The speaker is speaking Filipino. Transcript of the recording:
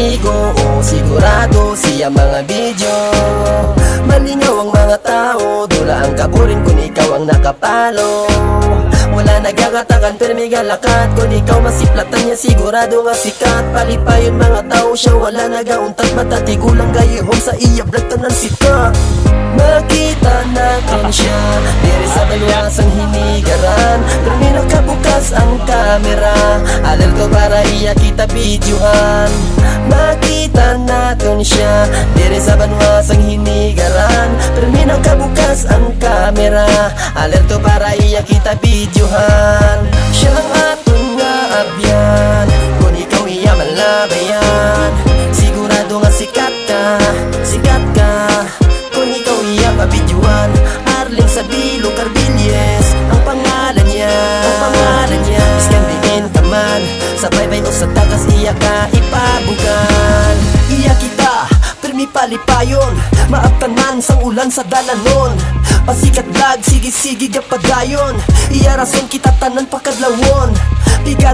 amigo O sigurado siya mga video. Malingaw ang mga tao Dula ang kaburin kung ikaw ang nakapalo. Wala nagkakatakan pero may galakat. Kung ikaw masiplatan niya sigurado nga sikat. Palipayon mga tao siya wala nagauntat. Matatigulang gayihom sa iya vlog tanan sikat. Makita natin siya Diri sa balwasang hinigaran. Pero may nakabukas ang kamera Alerto para iya kita videohan Natin siya Diri sa banwasang hinigaran. Pero may nakabukas ang kamera Alerto para iya kita videohan. Siya ang aton nga abyan Kung ikaw iya malabayan. Sigurado nga sikat ka Sikat ka. Kung ikaw iya pabidyuan Arling Sabilo Carbilies Ang pangalan niya. Ang pangalan niya. Iskan diin ka man Sa baybay o sa tagas iya ka ipabugan Permi palipayon. Maaptanan sang ulan sa dalanon. Pasikat vlog Sige sige gapadayon. Iya rason kita tanan pakadlawon Bigat